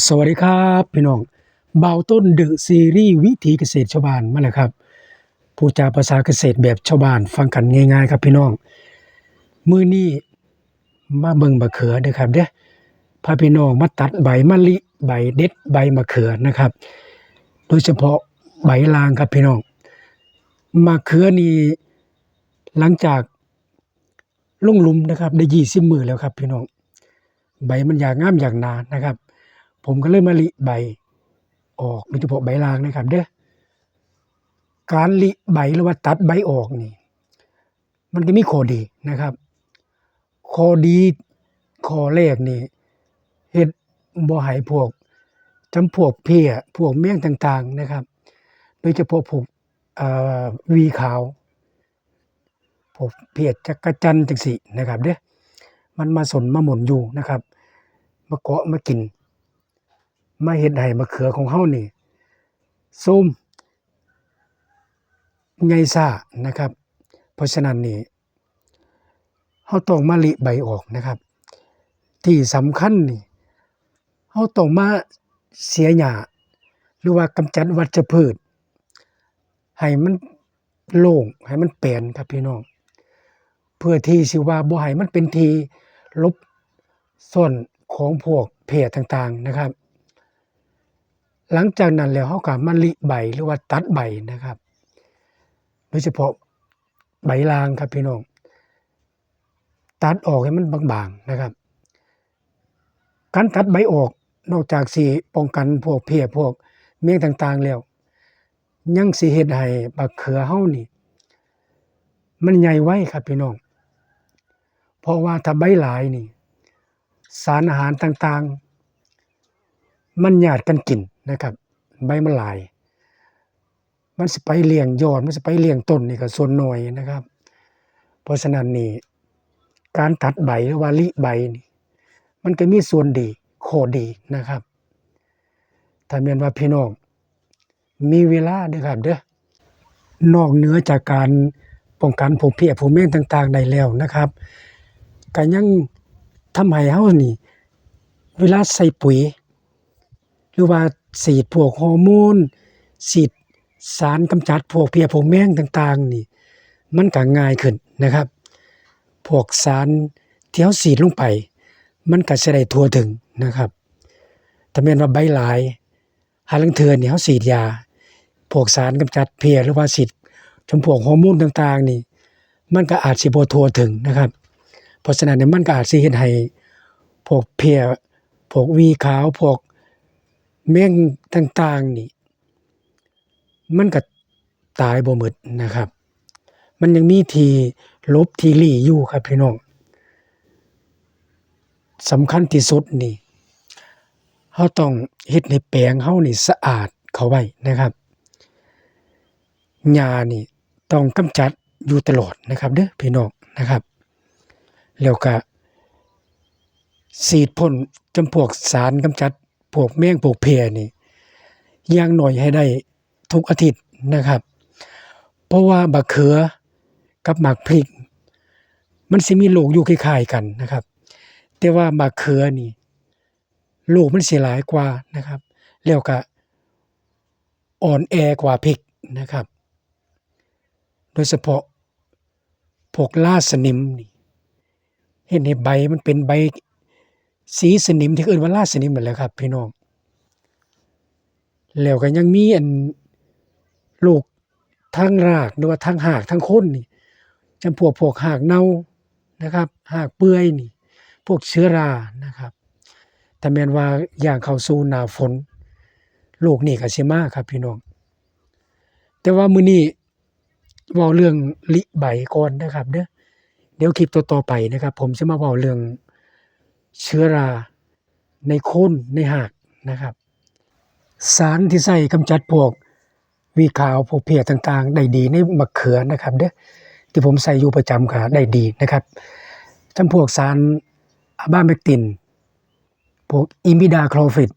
สวัสดีครับพี่น้องเบาต้นเดอะซีรีส์วิถีเกษตรชาวบ้านมาแล้วครับผู้จาภาษาเกษตรแบบชาวบ้าน ฟังกันง่ายๆ ครับพี่น้องมือนี้มาเบิ่งมะเขือเด้อครับเด้อพาพี่น้องมาตัดใบมะลิใบเด็ดใบมะเขือนะครับ โดยเฉพาะใบลางครับพี่น้องมะเขือนี่หลังจากลงลุมนะครับได้20มื้อแล้วครับพี่น้องใบมันอยากงามอยากนานะครับ ผมก็เลยมาลิใบออกโดยเฉพาะใบลางนะครับ เด้อการลิใบหรือว่าตัดใบออกนี่ มันก็มีข้อดีนะครับข้อดีข้อแรกนี่เฮ็ดบ่ให้พวกจำพวกเพี้ยพวกแมงต่างๆนะครับ โดยเฉพาะพวกวีขาวพวกเพี้ยจักรจั่นจังซี่นะครับเด้อมันมาสนมาหมุนอยู่นะครับ มาเกาะมากิน มาเฮ็ดให้มะเขือของเฮานี่ส้มใหญ่ซ่านะครับ เพราะฉะนั้นนี่เฮาต้องมาลิใบออกนะครับ ที่สำคัญนี่เฮาต้องมาเสียหญ้าหรือว่ากำจัดวัชพืช ให้มันโล่งให้มันแปลนครับพี่น้อง เพื่อที่สิว่าบ่ให้มันเป็นทีลบซ่อนของพวกเพศต่างๆนะครับ หลังจากนั้นแล้วเฮาก็มาลิใบหรือว่าตัดใบนะครับ โดยเฉพาะใบลางครับพี่น้อง ตัดออกให้มันบางๆนะครับ การตัดใบออกนอกจากสิป้องกันพวกเพลี้ยพวกแมงต่างๆแล้ว ยังสิเฮ็ดให้บักเขือเฮานี่ มันใหญ่ไว้ครับพี่น้อง เพราะว่าถ้าใบหลายนี่ สารอาหารต่างๆ มันญาติกันกินนะครับ ใบมันลาย มันสิไปเลี้ยงยอด มันสิไปเลี้ยงต้นนี่ก็ส่วนหน้อยนะครับ เพราะฉะนั้นนี่การตัดใบหรือว่าลิใบนี่มันก็มีส่วนดีข้อดีนะครับ ถ้าแม่นว่าพี่น้องมีเวลาเด้อครับเด้อนอกเหนือจากการป้องกันพวกเพียพวกแมงต่าง ๆ ได้แล้วนะครับก็ยังทำให้เฮานี่ เวลาใส่ปุ๋ย หรือว่าฉีดพวกฮอร์โมนฉีดสารกำจัดพวกเพียพวกแมงต่างๆ นี่ มันก็ง่ายขึ้นนะครับ พวกสารเที่เฮาฉีดลงไป มันก็สิได้ทั่วถึงนะครับถ้าแม่นว่าใบหลายหาลางเทือนี่เฮาฉีดยา พวกสารกำจัดเพลี้ยหรือว่าฉีดจำพวกฮอร์โมนต่างๆ นี่ มันก็อาจสิบ่ทั่วถึงนะครับ เพราะฉะนั้นเนี่ยมันก็อาจสิเฮ็ดให้พวกเพลี้ยพวกวีขาวพวก แมงต่างๆนี่ มันก็ตายบ่หมดนะครับ มันยังมีทีลบทีหลีอยู่ครับพี่น้องสำคัญที่สุดนี่เฮาต้องเฮ็ดให้แปลงเฮานี่สะอาดเข้าไว้นะครับหญ้านี่ต้องกำจัดอยู่ตลอดนะครับเด้อพี่น้องนะครับ แล้วก็ฉีดพ่นจำพวกสารกำจัด พวกแมงพวกเพียนี่อย่างน้อยให้ได้ทุกอาทิตย์นะครับ เพราะว่าบักเขือกับหมากพริก มันสิมีโรคอยู่คล้ายๆกันนะครับ แต่ว่าบักเขือนี่โรคมันสิหลายกว่านะครับ แล้วก็อ่อนแอกว่าพริกนะครับ โดยเฉพาะพวกราสนิมนี่เฮ็ดให้ใบมันเป็นใบ สีสนิมที่เอิ้นว่าราสนิมนั่นแหละครับ พี่น้อง แล้วก็ยังมีอันโรคทางรากหรือว่าทางรากทางคนนี่จำพวกพวกรากเน่านะครับรากเปื่อยนี่ พวกเชื้อรานะครับถ้าแม่นว่าอย่างเข้าสู่หน้าฝนโรคนี้ก็สิมาครับ พี่น้อง แต่ว่ามื้อนี้เว้าเรื่องลิใบก่อนนะครับเด้อเดี๋ยวคลิปต่อๆไปนะครับ ผมสิมาเว้าเรื่อง เชื้อราในโคนในรากนะครับ สารที่ใช้กำจัดพวกวีขาวพวกเพียต่างๆ ได้ดีในมะเขือนะครับเด้อที่ผมใส่อยู่ประจำก็ได้ดีนะครับจำพวกสารอะบาเมกติน พวกอิมิดาคลอฟิด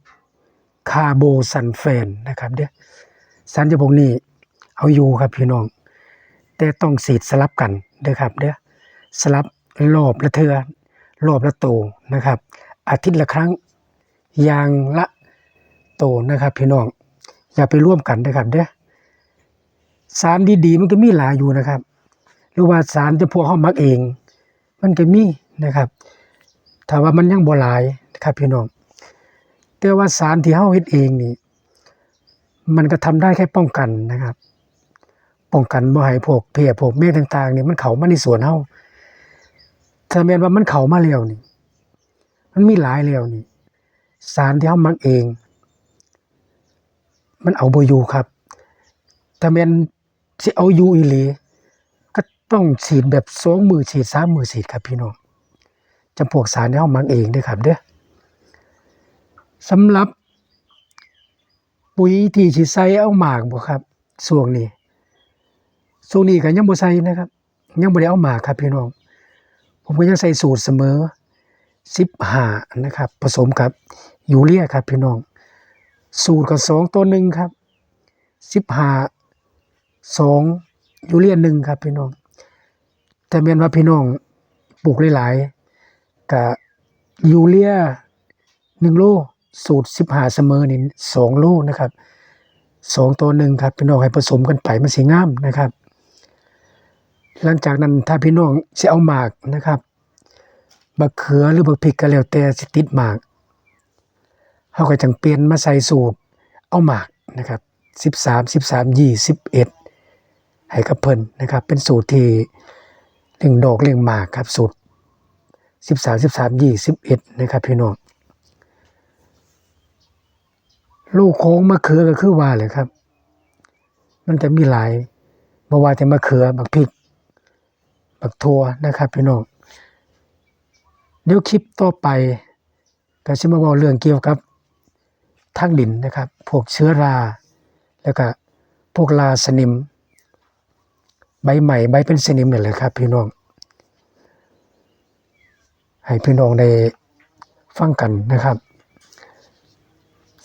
คาร์โบซัลเฟนนะครับเด้อสารจำพวกนี้เอาอยู่ครับพี่น้อง แต่ต้องฉีดสลับกันเด้อครับเด้อสลับรอบละเทือ รอบละโตนะครับ อาทิตย์ละครั้งอย่างละโตนะครับ พี่น้องอย่าไปร่วมกันนะครับเด้อสารดีๆมันก็มีหลายอยู่นะครับ หรือว่าสารจะพวกเฮามักเอง มันก็มีนะครับถ้าว่ามันยังบ่หลายนะครับพี่น้องแต่ว่าสารที่เฮาเฮ็ดเองนี่ มันก็ทำได้แค่ป้องกันนะครับ ป้องกันบ่ให้พวกเพลียพวกแม่ต่างๆนี่มันเข้ามาในสวนเฮา ถ้าแม่นว่ามันเข้ามาแล้วนี่ มันมีหลายแล้วนี่ สารที่เฮามักเอง มันเอาบ่อยู่ครับ ถ้าแม่นสิเอาอยู่อีหลีก็ต้องฉีดแบบ2มือฉีด3มือฉีดครับพี่น้องจำพวกสารที่เฮามักเองเด้อครับเด้อสำหรับปุ๋ยที่สิใส่เอาหมากบ่ครับช่วงนี้ช่วงนี้ก็ยังบ่ใส่นะครับ ยังบ่ได้เอาหมากครับพี่น้อง ผมก็ยังใส่สูตรเสมอ15นะครับ ผสมกับยูเรียครับพี่น้อง สูตรก็2ตัวหนึ่งครับ15 2ยูเรีย1ครับพี่น้อง แต่แม่นว่าพี่น้องปลูกหลายๆก็ยูเรีย1โลสูตร15เสมอนี่2โลนะครับ2ตัวหนึ่งครับพี่น้องให้ผสมกันไปมันสิงามนะครับ หลังจากนั้นถ้าพี่น้องสิเอาหมากนะครับบักเขือหรือบักพริกก็แล้วแต่สิติดหมากเฮาก็จังเปลี่ยนมาใส่สูตรเอาหมากนะครับ13 13 21ให้กับเพิ่นนะครับ เป็นสูตรที่เลี้ยงดอกเลี้ยงหมากครับสูตร13 13 21นะครับพี่น้องลูกโค้งมะเขือก็คือว่าเลยครับ มันจะมีหลายบ่ว่าแต่มะเขือบักพริก บักทั่วนะครับพี่น้องเดี๋ยวคลิปต่อไปก็จะมาเว้าเรื่องเกี่ยวกับทางดินนะครับ พวกเชื้อรา แล้วก็พวกราสนิม ใบใหม่ใบเป็นสนิมนี่แหละครับ พี่น้อง ให้พี่น้องได้ฟังกันนะครับ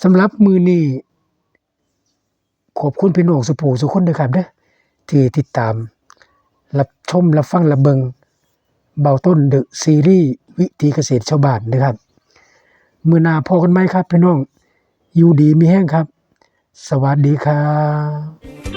สำหรับมือนี้ขอบคุณพี่น้องสุภูสุคนด้วยครับเด้อที่ติดตาม รับชมรับฟังรับเบิงเบาต้นเดอะซีรีส์วิธีเกษตรชาวบ้านนะครับมือนาพอกันไหมครับพี่น้อง อยู่ดีมีแห้งครับ สวัสดีครับ